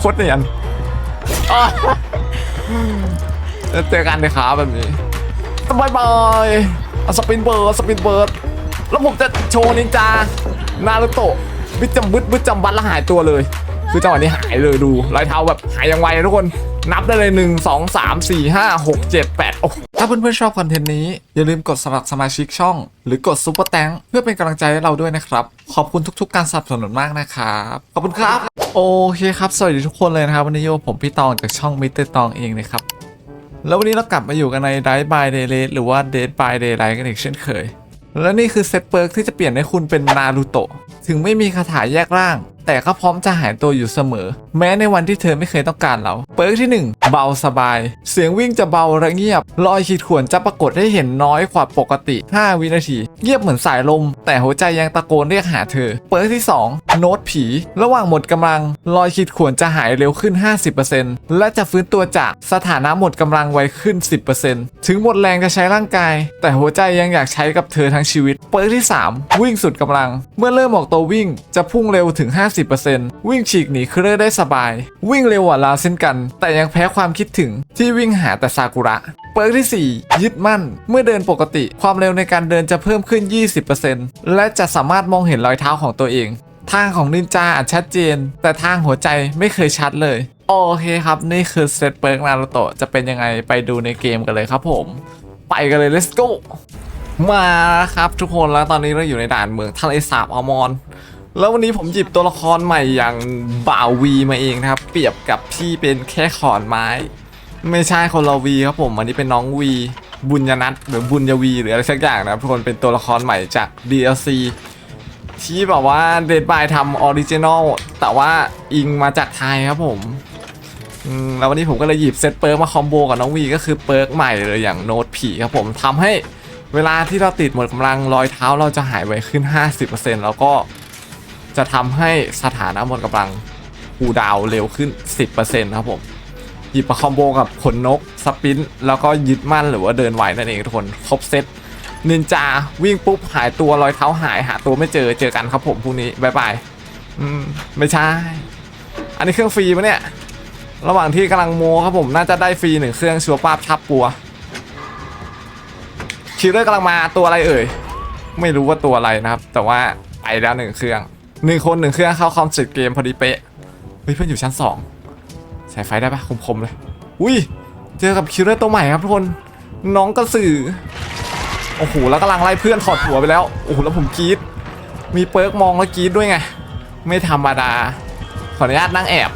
โคตรเนียนอ้าวแล้วเจอกันเลยครับแบบนี้บายบายเอาสปินเบิร์ดสปินเบิร์ดแล้วผมจะโชว์นินจานารุโตะบิดจำบึดบึดจำบัดแล้วหายตัวเลย คือจังหวะนี้หายเลยดูรอยเท้าแบบหายอย่างไวนะทุกคนนับได้เลย 1 2 3 4 5 6 7 8โอ้โหถ้าเพื่อนๆชอบคอนเทนต์นี้ อย่าลืมกดสมัครสมาชิกช่อง หรือกดซุปเปอร์แตงเพื่อเป็นกำลังใจให้เราด้วยนะครับ ขอบคุณทุกๆ การสนับสนุนมากนะครับ ขอบคุณครับ โอเคครับสวัสดีทุกคนเลยนะครับ วันนี้โยผมพี่ตองจากช่องมิเตอร์ตองเองนะครับ แล้ววันนี้เรากลับมาอยู่กันใน Dive by Day หรือว่า Dead by Daylight กันอีกเช่นเคย และนี่คือเซตเปิร์กที่จะเปลี่ยนให้คุณเป็นนารูโตะถึงไม่มีคาถาแยกร่างแต่ก็พร้อมจะหายตัวอยู่เสมอ แม้ในวันที่เธอไม่เคยต้องการเรา เปิร์กที่ 1 เบาสบาย เสียงวิ่งจะเบาและเงียบ รอยขีดข่วนจะปรากฏให้เห็นน้อยกว่าปกติ 5 วินาที เงียบเหมือนสายลม แต่หัวใจยังตะโกนเรียกหาเธอ เปิร์กที่ 2 โน้ตผี ระหว่างหมดกำลัง รอยขีดข่วนจะหายเร็วขึ้น 50%และจะฟื้นตัวจากสถานะหมดกำลังไวขึ้น 10%ถึงหมดแรงจะใช้ร่างกาย แต่หัวใจยังอยากใช้กับเธอทั้งชีวิต เปิร์กที่ 3 วิ่งสุดกำลัง เมื่อเริ่มออกตัววิ่งจะพุ่งเร็วถึง50%วิ่งฉีกหนีเครือได้สบาย วิ่งเร็วกว่าลาเช่นกัน แต่ยังแพ้ความคิดถึงที่วิ่งหาแต่ซากุระเปิร์กที่ 4 ยึดมั่น เมื่อเดินปกติความเร็วในการเดินจะเพิ่มขึ้น 20%และจะสามารถมองเห็นรอยเท้าของตัวเอง ทางของนินจาอาจชัดเจน แต่ทางหัวใจไม่เคยชัดเลยโอเคครับ นี่คือเซตเปิร์กนารโตะจะเป็นยังไงไปดูในเกมกันเลยครับผม ไปกันเลย let's go มาครับทุกคนแล้วตอนนี้เราอยู่ในด่านเมืองทะเลสาบอมอน แล้ววันนี้ผมหยิบตัวละครใหม่อย่างบ่าววีมาเองนะครับ เปรียบกับที่เป็นแค่ขอนไม้ ไม่ใช่คนละวีครับผมอันนี้เป็นน้องวีบุญยนัทหรือบุญยวีหรืออะไรสักอย่างนะครับทุกคนเป็นตัวละครใหม่จาก DLC ที่แบบว่าเดดบายทำออริจินอลแต่ว่าอิงมาจากไทยครับผมแล้ววันนี้ผมก็เลยหยิบเซตเปิร์กมาคอมโบกับน้องวีก็คือเปิร์กใหม่เลยอย่างโน้ตผีครับผมทำให้เวลาที่เราติดหมดกำลังรอยเท้าเราจะหายไวขึ้น 50%แล้วก็ จะทำให้สถานะหมดกำลังคูดาวเร็วขึ้น 10%ครับผมหยิบมาคอมโบกับขนนกสปินแล้วก็ยึดมั่นหรือว่าเดินไหวนั่นเองทุกคนครบเซตนินจาวิ่งปุ๊บหายตัวรอยเท้าหายหาตัวไม่เจอเจอกันครับผมพรุ่งนี้บายบายอืมไม่ใช่ อันนี้เครื่องฟรีปะเนี่ย ระหว่างที่กำลังโมครับผมน่าจะได้ฟรีหนึ่งเครื่องชัวร์ป้าบชับปัวคิวเลอร์กำลังมาตัวอะไรเอ่ย ไม่รู้ว่าตัวอะไรนะครับ แต่ว่าไปแล้วหนึ่งเครื่อง หนึ่งคนหนึ่งเครื่องเข้าคอมเสร็จเกมพอดีเป๊ะเฮ้ยเพื่อนอยู่ชั้นสองใช้ไฟได้ปะคมๆเลย อุ้ย เจอกับคิลเลอร์ตัวใหม่ครับทุกคน น้องกระสือ โอ้โห แล้วกำลังไล่เพื่อนถอดหัวไปแล้ว โอ้โห แล้วผมกรีดมีเปิร์กมองแล้วกรีดด้วยไง ไม่ธรรมดา ขออนุญาตนั่งแอบ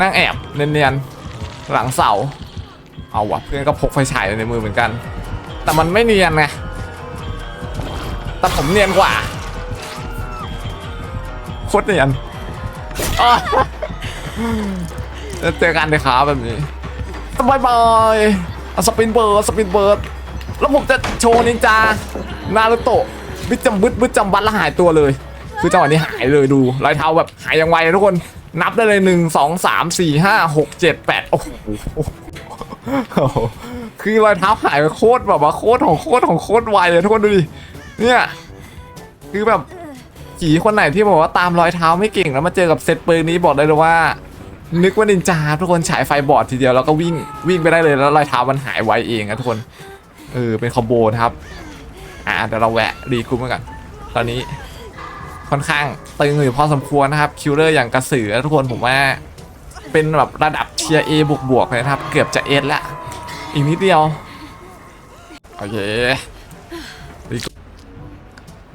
นั่งแอบเนียนๆ หลังเสา เอาวะเพื่อนก็พกไฟฉายในมือเหมือนกัน แต่มันไม่เนียนไง แต่ผมเนียนกว่าโคตรเนียนอ้าวแล้วเจอกันเลยครับแบบนี้บายบายเอาสปินเบิร์ดสปินเบิร์ดแล้วผมจะโชว์นินจา นารุโตะบิดจำบึดบึดจำบัดแล้วหายตัวเลย คือจังหวะนี้หายเลยดูรอยเท้าแบบหายอย่างไวทุกคนนับได้เลยหนึ่งสองสามสี่ห้าหกเจ็ดแปดโอ้โหโอ้โหคือรอยเท้าหายไปโคตรแบบว่าโคตรของโคตรของโคตรไวเลยทุกคนดูดิ เนี่ยคือแบบผีคนไหนที่บอกว่าตามรอยเท้าไม่เก่งแล้วมาเจอกับเซตปืนนี้บอกได้เลยว่า นึกว่านินจาทุกคนฉายไฟบอดทีเดียวแล้วก็วิ่งวิ่งไปได้เลยแล้วรอยเท้ามันหายไวเองนะทุกคนเออเป็นคอมโบนะครับอ่าเดี๋ยวเราแวะรีกรุ๊ปกันตอนนี้ค่อนข้างตึงอยู่พอสมควรนะครับคิวเลอร์อย่างกระสือนะทุกคนผมว่าเป็นแบบระดับเชียร์เอบวกๆเลยนะครับ เกือบจะเอสละอีกนิดเดียวโอเค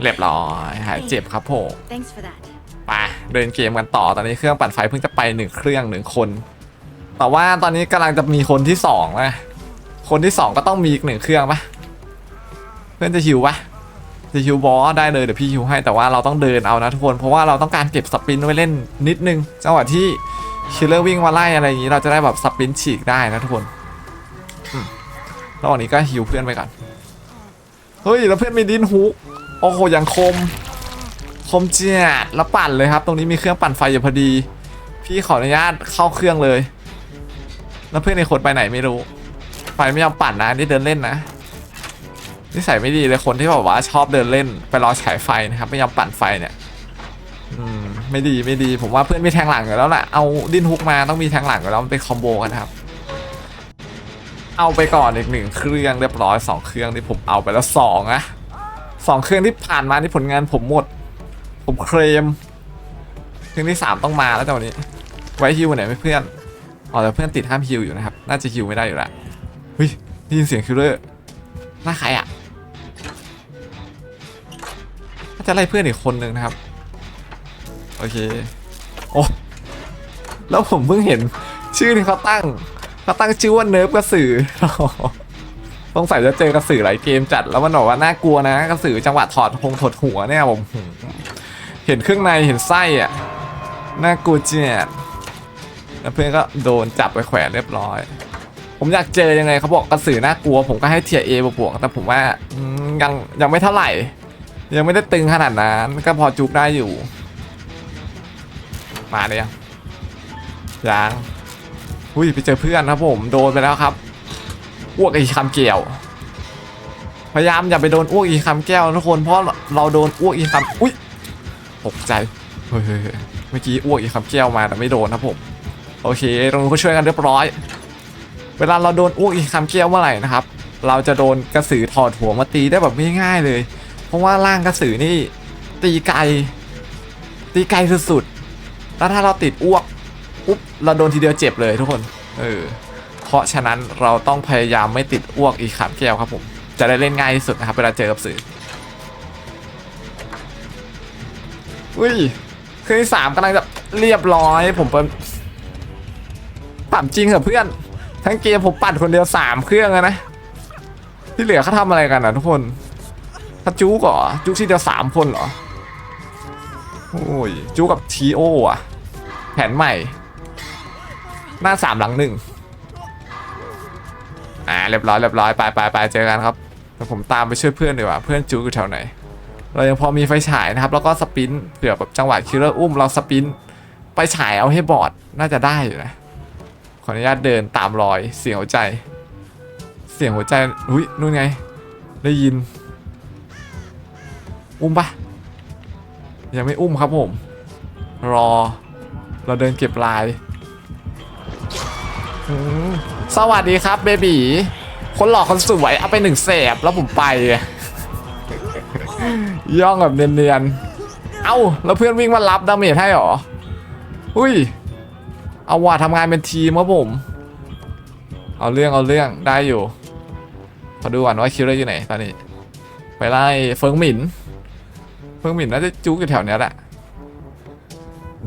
เรียบร้อยหายเจ็บครับผม Thanks for that. ไปเดินเกมกันต่อตอนนี้เครื่องปั่นไฟเพิ่งจะไปหนึ่งเครื่องหนึ่งคน แต่ว่าตอนนี้กำลังจะมีคนที่สองนะคนที่สองก็ต้องมีอีกหนึ่งเครื่องปะเพื่อนจะฮิวปะจะฮิวบอสได้เลยเดี๋ยวพี่ฮิวให้แต่ว่าเราต้องเดินเอานะทุกคน เพราะว่าเราต้องการเก็บสปินไว้เล่นนิดนึงจังหวะที่คิลเลอร์วิ่งมาไล่อะไรอย่างนี้เราจะได้แบบสปินฉีกได้นะทุกคนอืมระหว่างนี้ก็ฮิวเพื่อนไปก่อนเฮ้ยแล้วเพื่อนมีดินฮุก โอ้โหอย่างคม คมเจียดแล้วปั่นเลยครับ ตรงนี้มีเครื่องปั่นไฟอยู่พอดี พี่ขออนุญาตเข้าเครื่องเลย แล้วเพื่อนในคนไปไหนไม่รู้ ไฟไม่ยอมปั่นนะนี่เดินเล่นนะนิสัยไม่ดีเลยคนที่แบบว่าชอบเดินเล่น ไปรอฉายไฟนะครับไม่ยอมปั่นไฟเนี่ยอืมไม่ดีไม่ดี ผมว่าเพื่อนมีแทงหลังอยู่แล้วแหละเอาดิ้นฮุกมาต้องมีแทงหลังอยู่แล้วมันเป็นคอมโบกันครับ เอาไปก่อนอีกหนึ่งเครื่องเรียบร้อยสองเครื่องที่ผมเอาไปแล้วสองอะ สองเครื่องที่ผ่านมาที่ผลงานผมหมด ผมเคลมเครื่องที่สามต้องมาแล้วจังหวะนี้ ไว้ฮิวไหนไหมเพื่อนอ๋อแต่เพื่อนติดห้ามฮิวอยู่นะครับ น่าจะฮิวไม่ได้อยู่แล้วเฮ้ยได้ยินเสียงคิลเลอร์หน้าใครอะน่าจะไล่เพื่อนอีกคนนึงนะครับ โอเคโอ้แล้วผมเพิ่งเห็นชื่อที่เขาตั้งเขาตั้งชื่อว่าเนิร์ฟกระสือ ต้องใส่จะเจอกระสือหลายเกมจัดแล้วมันบอกว่าน่ากลัวนะกระสือจังหวะถอดหงถอดหัวเนี่ยผมเห็นเครื่องในเห็นไส้อะน่ากลัวจัดแล้วเพื่อนก็โดนจับไปแขวนเรียบร้อย ผมอยากเจอยังไงเขาบอกกระสือน่ากลัว ผมก็ให้เทียเอบวกๆแต่ผมว่ายังยังไม่เท่าไหร่ ยังไม่ได้ตึงขนาดนั้นก็พอจุกได้อยู่ มาเลยยังยังอุ้ยไปเจอเพื่อนครับผมโดนไปแล้วครับ อ้วกอีคำเกี่ยว พยายามอย่าไปโดนอ้วกอีคำแก้วทุกคนเพราะเราโดนอ้วกอีคำอุ้ยตกใจเฮ้ยเมื่อกี้อ้วกอีคำแก้วมาแต่ไม่โดนครับผมโอเคตรงนู้นก็ช่วยกันเรียบร้อย เวลาเราโดนอ้วกอีคำแก้วเมื่อไหร่นะครับ เราจะโดนกระสือถอดหัวมาตีได้แบบง่ายๆเลย เพราะว่าร่างกระสือนี่ตีไกล ตีไกลสุดๆแล้วถ้าเราติดอ้วกปุ๊บเราโดนทีเดียวเจ็บเลยทุกคน เออ เพราะฉะนั้นเราต้องพยายามไม่ติดอ้วกอีกขามแก้วครับผมจะได้เล่นง่ายที่สุดนะครับเวลาเจอกับสื่ออุ้ยเครื่องที่สามกำลังจะเรียบร้อย ผมเป็นถามจริงเหรอเพื่อน ทั้งเกมผมปัดคนเดียวสามเครื่องนะ ที่เหลือเขาทำอะไรกันนะทุกคนถ้าจู๊กเหรอจู๊กที่เดียวสามคนเหรอโอ้ยจูกับทีโออะแผนใหม่ หน้าสามหลังหนึ่ง อ่าเรียบร้อยเรียบร้อยไปไปไปเจอกันครับเดี๋ยวผมตามไปช่วยเพื่อนดีกว่าเพื่อนจูอยู่แถวไหน เรายังพอมีไฟฉายนะครับแล้วก็สปินเผื่อแบบจังหวะคิลเลอร์อุ้มเราสปินไปฉายเอาให้บอดน่าจะได้อยู่นะขออนุญาตเดินตามรอยเสียงหัวใจ เสียงหัวใจอุ้ยนู่นไง ได้ยิน อุ้มปะยังไม่อุ้มครับผม รอ เราเดินเก็บลายอืม สวัสดีครับเบบีคนหล่อคนสวยเอาไปหนึ่งแสบแล้วผมไป ย่องแบบเนียนๆ เอ้า แล้วเพื่อนวิ่งมารับดาเมจให้เหรอ อุ้ย เอาว่าทำงานเป็นทีมครับผม เอาเรื่องเอาเรื่องได้อยู่ขอดูก่อนว่าคิวเลอร์อยู่ไหนตอนนี้ ไปไล่เฟิงหมิน เฟิงหมินน่าจะจุกอยู่แถวเนี้ยแหละ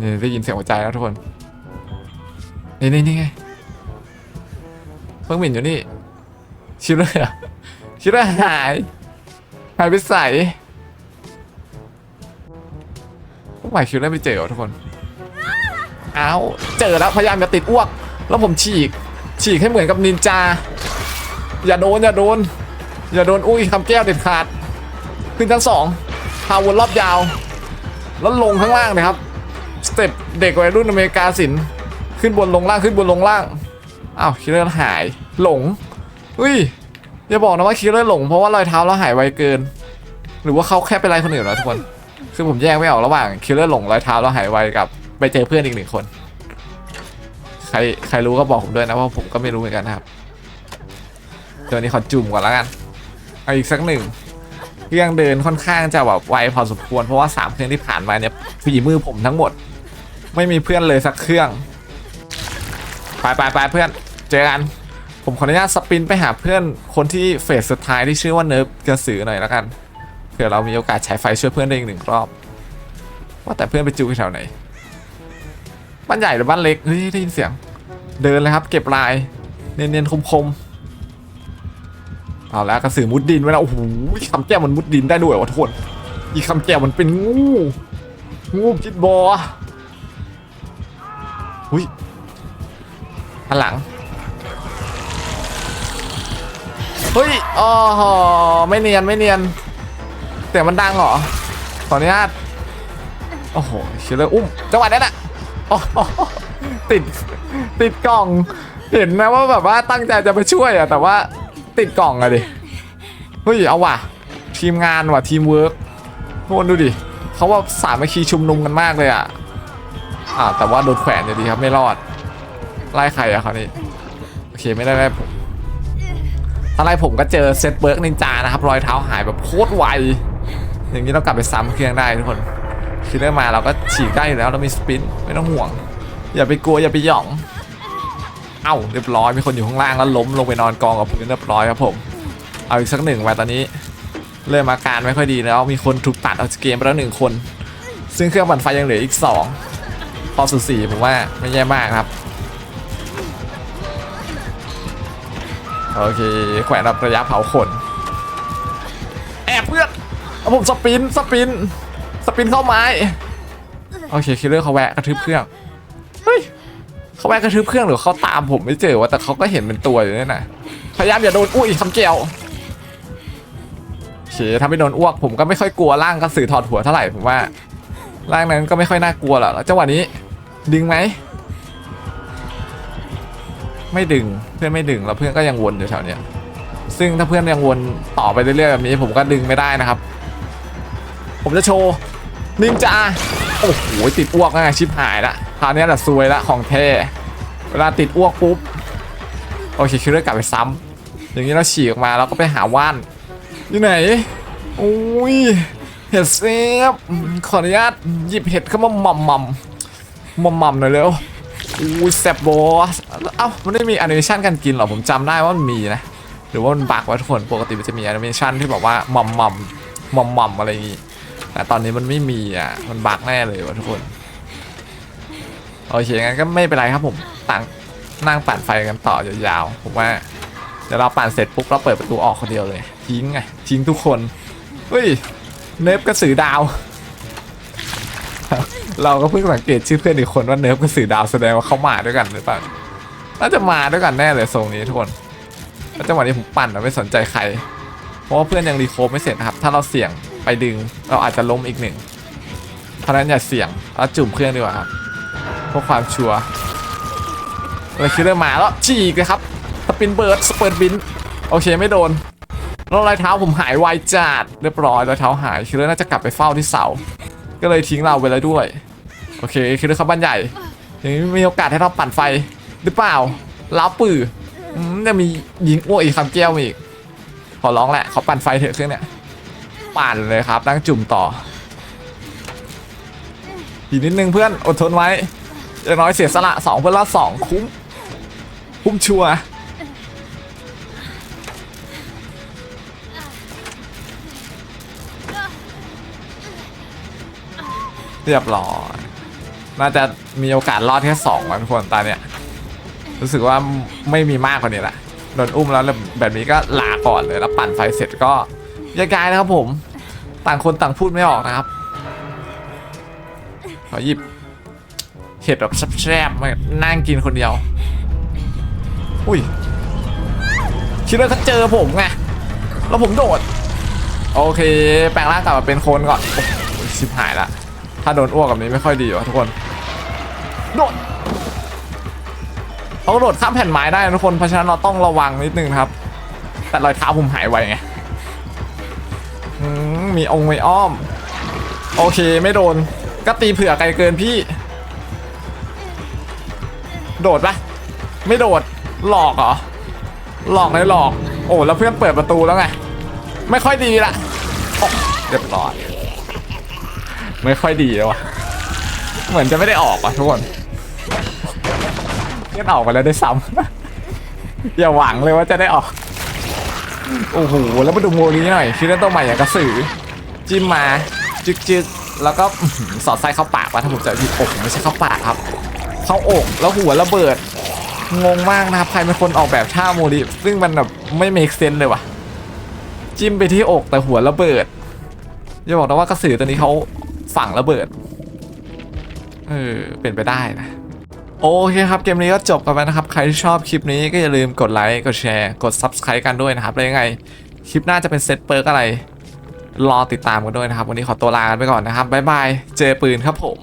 นี่ได้ยินเสียงหัวใจแล้วทุกคน นี่นี่นี่ไง เฟิงหมินอยู่นี่ ชิลเลอร์ชิลเลอร์หายหายไปใส่พวกใหม่คิลเลอร์ไม่เจอเหรอทุกคนอ้าวเจอแล้วพยายามจะติดอ้วก แล้วผมฉีก ฉีกให้เหมือนกับนินจา อย่าโดนอย่าโดน อย่าโดนอุ้ยคำแก้วเด็ดขาด ขึ้นชั้นสองพาวนรอบยาว แล้วลงข้างล่างนะครับ สเต็ปเด็กวัยรุ่นอเมริกาสิน ขึ้นบนลงล่างขึ้นบนลงล่าง อ้าวคิลเลอร์หายหลงอุ้ยอย่าบอกนะว่าคิลเลอร์หลงเพราะว่ารอยเท้าเราหายไวเกิน หรือว่าเขาแค่ไปไล่คนอื่นแล้วทุกคนคือผมแยกไม่ออกระหว่างคิลเลอร์หลงรอยเท้าเราหายไวกับ ไปเจอเพื่อนอีกหนึ่งคน ใครใครรู้ก็บอกผมด้วยนะเพราะผมก็ไม่รู้เหมือนกันนะครับเดี๋ยวนี้ขอจุ่มก่อนแล้วกันเอาอีกสักหนึ่งเครื่องเดินค่อนข้างจะแบบไวพอสมควรเพราะว่าสามเครื่องที่ผ่านมาเนี่ยฝีมือผมทั้งหมด ไม่มีเพื่อนเลยสักเครื่องไปไปไปเพื่อน เจอกัน ผมขออนุญาตสปินไปหาเพื่อนคนที่เฟสสุดท้ายที่ชื่อว่าเนิร์ฟกระสือหน่อยแล้วกันเผื่อเรามีโอกาสใช้ไฟช่วยเพื่อนได้อีกหนึ่งรอบ ว่าแต่เพื่อนไปจูที่แถวไหน บ้านใหญ่หรือบ้านเล็กเฮ้ยได้ยินเสียง เดินเลยครับ เก็บลาย เนียนๆคมๆเอาแล้วกระสือมุดดินไว้แล้วโอ้โหคำแก้วมันมุดดินได้ด้วยวะทุกคนอีคำแก้วมันเป็นงู งูจิตบออุ้ยหันหลัง เฮ้ยอ๋อไม่เนียนไม่เนียนแต่มันดังเหรอขออนุญาตโอ้โหคิลเลอร์อุ้มจังหวะนั้นอะอ้โหติดติดกล่อง เห็นนะว่าแบบว่าตั้งใจจะไปช่วยอะแต่ว่าติดกล่องอะดิเฮ้ยเอาว่ะ ทีมงานว่ะทีมเวิร์กทุกคนดูดิเขาว่าสามัคคีชุมนุมกันมากเลยอะอ่าแต่ว่าโดนแขวนอยู่ดีครับไม่รอดไล่ใครอะคราวนี้โอเคไม่ได้ไล่ผม ถ้าไล่ผมก็เจอเซตเบิร์กนินจานะครับ รอยเท้าหายแบบโคตรไว อย่างนี้เรากลับไปซ้ำเครื่องได้ทุกคนคิดได้มาเราก็ฉีกได้อยู่แล้วเรามีสปินไม่ต้องห่วง อย่าไปกลัวอย่าไปหย่อง เอ้าเรียบร้อยมีคนอยู่ข้างล่างแล้วล้มลงไปนอนกองกับพื้นเรียบร้อยครับผมเอาอีกสักหนึ่งไปตอนนี้ เริ่มอาการไม่ค่อยดีแล้วมีคนถูกตัดออกจากเกมไปแล้วหนึ่งคน ซึ่งเครื่องปั่นไฟยังเหลืออีกสองพอสุดสี่ผมว่าไม่แย่มากครับ โอเคแขวนรับระยะเผาขน แอบเพื่อนเอาผมสปินสปินสปินเข้าไม้โอเคคิลเลอร์เขาแวะกระทืบเครื่องเฮ้ยเขาแวะกระทืบเครื่องหรือเขาตามผมไม่เจอว่าแต่เขาก็เห็นเป็นตัวอยู่นี่นะพยายามอย่าโดนอุ้ยคำเกี่ยวโอเคถ้าไม่โดนอ้วกผมก็ไม่ค่อยกลัวร่างกระสือถอดหัวเท่าไหร่ผมว่าร่างนั้นก็ไม่ค่อยน่ากลัวหรอกแล้วจังหวะนี้ดึงไหม ไม่ดึงเพื่อนไม่ดึงแล้วเพื่อนก็ยังวนอยู่แถวเนี้ยซึ่งถ้าเพื่อนยังวนต่อไปเรื่อยๆแบบนี้ผมก็ดึงไม่ได้นะครับ ผมจะโชว์นินจาโอ้โหติดอ้วกง่ายชิบหายละคราวนี้แหละซวยละของแท้เวลาติดอ้วกปุ๊บโอเคคิดเรื่องกลับไปซ้ำอย่างนี้เราฉีกออกมาแล้วก็ไปหาว่านอยู่ไหนโอ้ยเห็ดเซฟขออนุญาตหยิบเห็ดเข้ามาหม่ำหม่ำหม่ำหม่ำหน่อยเร็ว อู้แซบบอสเอ้ามันไม่มีแอนิเมชันการกินหรอผมจำได้ว่ามันมีนะ หรือว่ามันบักวะทุกคนปกติมันจะมีแอนิเมชันที่แบบว่าหม่ำหม่ำหม่ำหม่ำอะไรอย่างงี้แต่ตอนนี้มันไม่มีอะมันบักแน่เลยวะทุกคนโอเคงั้นก็ไม่เป็นไรครับผมต่างนั่งปั่นไฟกันต่อยาวๆผมว่าเดี๋ยวเราปั่นเสร็จปุ๊บเราเปิดประตูออกคนเดียวเลย ทิ้งไงทิ้งทุกคนเฮ้ยเนฟกระสือดาว เราก็เพิ่งสังเกตชื่อเพื่อนอีกคนว่าเนิร์ฟกระสือดาวแสดงว่าเขามาด้วยกันหรือเปล่าน่าจะมาด้วยกันแน่เลยทรงนี้ทุกคนแล้วจังหวะนี้ผมปั่นอะไม่สนใจใคร เพราะว่าเพื่อนยังรีโคฟไม่เสร็จนะครับ ถ้าเราเสี่ยงไปดึงเราอาจจะล้มอีกหนึ่งเพราะนั้นอย่าเสี่ยงแล้วจุ่มเครื่องดีกว่าครับเพื่อความชัวร์เลยคิดเรื่องมาแล้วฉีกเลยครับสปินเบิร์ดสเปิร์ดบินโอเคไม่โดนแล้วรอยเท้าผมหายไวจัดเรียบร้อยรอยเท้าหายคิดเรื่องน่าจะกลับไปเฝ้าที่เสา ก็เลยทิ้งเราไปแล้วด้วย โอเคคืองเขาบ้านใหญ่ย่างนี้มีโอกาสให้เราปั่นไฟหรือเปล่าล้าปื้อจะมียิงอ้วกอีกคำแก้วมาอีก ขอร้องแหละขอปั่นไฟเถอะเครื่องเนี้ยปั่นเลยครับนั่งจุ่มต่ออีกนิดนึงเพื่อนอดทนไว้อย่างน้อยเสียสละสองเพื่อนละสองคุ้มคุ้มชัวร์ เรียบร้อยน่าจะมีโอกาสรอดแค่สองวันคนตาเนี่ย รู้สึกว่าไม่มีมากกว่านี้ละโดนอุ้มแล้วแบบนี้ก็ลาก่อนเลยแล้วปั่นไฟเสร็จก็แยกย้ายนะครับผม ต่างคนต่างพูดไม่ออกนะครับขอหยิบเห็ดแบบแซ่บๆมานั่งกินคนเดียว อุ้ยคิดว่าเขาเจอผมไงแล้วผมโดด โอเค แปลงร่างกลับมาเป็นคนก่อน ชิบหายละ ถ้าโดนอ้วกแบบนี้ไม่ค่อยดีวะทุกคน โดดเขาโดดข้ามแผ่นไม้ได้ทุกคน เพราะฉะนั้นเราต้องระวังนิดนึงครับ แต่รอยเท้าผมหายไวไงมีองค์ไม่อ้อม โอเคไม่โดน ก็ตีเผื่อไกลเกินพี่ โดดปะไม่โดด หลอกเหรอ หลอกเลยหลอก โอ้แล้วเพื่อนเปิดประตูแล้วไง ไม่ค่อยดีละเรียบร้อย ไม่ค่อยดีเลยวะเหมือนจะไม่ได้ออกว่ะทุกคนเพื่อนออกไปแล้วได้วยซ้ำ อย่าหวังเลยว่าจะได้ออก โอ้โห แล้วมาดูโมนี้หน่อยคิดเล่นตัวใหม่อย่างกระสือ จิ้มมาจึกจึกแล้วก็อื้อหือสอดไส้เข้าปากวะถ้าผมจะผิดอกไม่ใช่เข้าปากครับ เข้าอกแล้วหัวระเบิด งงมากนะครับใครเป็นคนออกแบบท่าโมดิซึ่งมันแบบไม่เมคเซนเลยว่ะ จิ้มไปที่อกแต่หัวระเบิดอย่าบอกนะว่ากระสือตัวนี้เขา ฝั่งระเบิด เออ เป็นไปได้นะ โอเคครับ เกมนี้ก็จบกันไปนะครับ ใครที่ชอบคลิปนี้ก็อย่าลืมกดไลค์ กดแชร์ กด Subscribe กันด้วยนะครับ แล้วยังไง คลิปหน้าจะเป็นเซตเปิร์กอะไร รอติดตามกันด้วยนะครับ วันนี้ขอตัวลากันไปก่อนนะครับ บ๊ายบาย เจอปืนครับผม